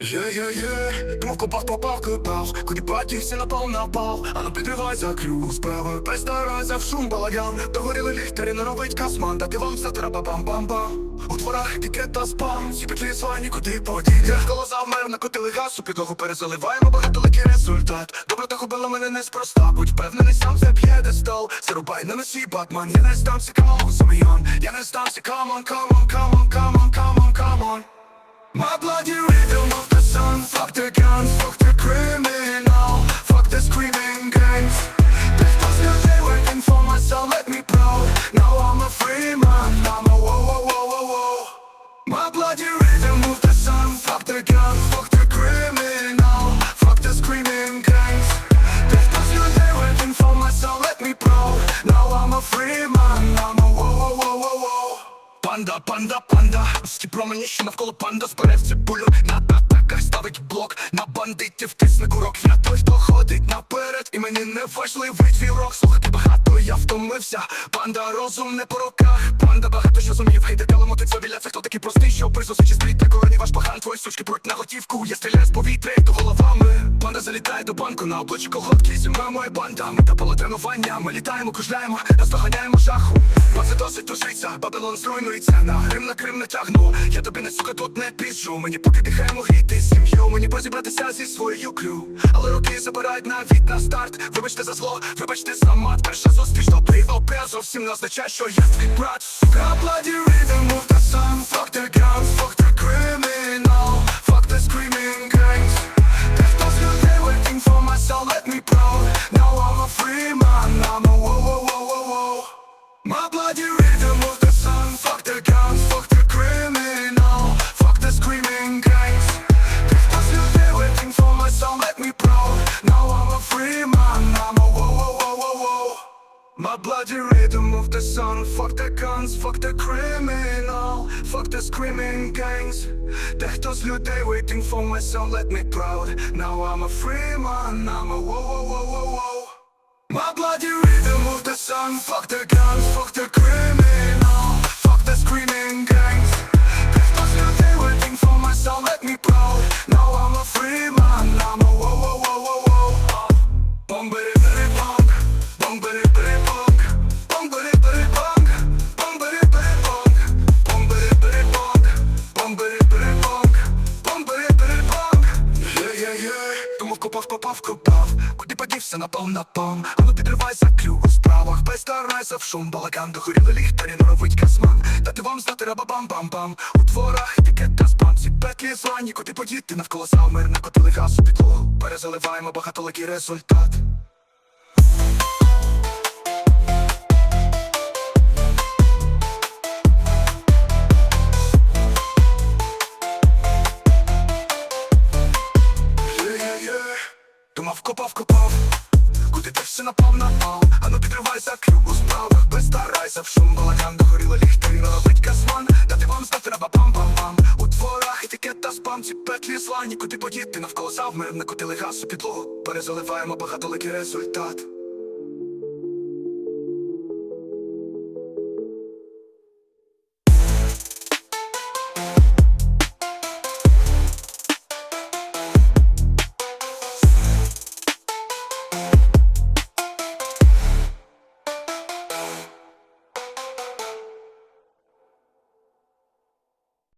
Є-є-є, думав копав, попав, копав Куди подівся, напав, напав. А ну підривай за клюв справа Постарайся в шум балаган. Догоріли ліхтарі, не робить касман. Дати вам все треба бам-бам-бам. У дворах пікет та спам. Всі петлі свані, куди подіти Коло завмер, накотили газ У підлогу перезаливаємо багатоликий результат. Добре та губила мене неспроста. Будь впевнений, сам це п'єдестал. Зарубай на носі, батман Я не здамся, камон, сумійон Я не здамся, камон, камон, камон, камон, камон, камон. My bloody rhythm whoa, whoa, whoa, whoa Панда, панда, панда. Всі промені, що навколо панда Зберев цибулю. На атаках Ставить блок на бандитів Тисне курок, я той, хто ходить наперед І мені не важливий твій рок Слухати багато, я втомився. Панда, розум не по руках. Панда багато що зумів. Гейде калемотиться біля. Це хто такий простий Що при зустрічі стріт та корені ваш поган. Твої сучки пруть на готівку. Я стріляю з повітря, йду головами Панда залітає до банку. На обличчі колготки Зима моя банда Ми та поле тренування. Ми літаємо, кружляємо Наздоганяємо жаху Бо досить тужиться Бабилон зруйнується. На Грим на Крим не тягну. Я тобі не сука тут не піжу Мені поки дихаємо гріти сім'ю. Мені позібратися зі своєю клю Але роки забирають навіть на старт. Вибачте за зло, вибачте за мат. Перша зустріч добрий опер Зовсім не означає, що я твій брат. Сука, bloody rhythm of the sun. Fuck the guns, My bloody rhythm of the sun Fuck the guns, fuck the criminal Fuck the screaming gangs Дехто з людей waiting for my soul, let me proud Now I'm a free man, I'm a whoa, whoa, whoa, whoa, whoa My bloody rhythm of the sun Fuck the guns, fuck the criminal Fuck the screaming gangs Копав, попав, купав, куди подівся, напав, напав, а ну підривай за клюв у справах, постарайся в шум, балаган, догоріли ліхтарі, норовить касман, дати вам знати раба бам-бам-бам, у дворах етикет та спам, петлі звані, куди подіти, навколо завмер, накотили газ підлогу, перезаливаємо багатоликий результат. Копав, копав, куди ти все напав, напав, а ну підривайся, клюв у справах, старайся в шум, балаган, догоріла ліхтина, бить касман, дати вам знати треба пам-пам-пам у дворах етикет та спам, ці петлі злані, куди подіти, навколо завмер, накотили газ у підлогу, перезаливаємо багатоликий результат.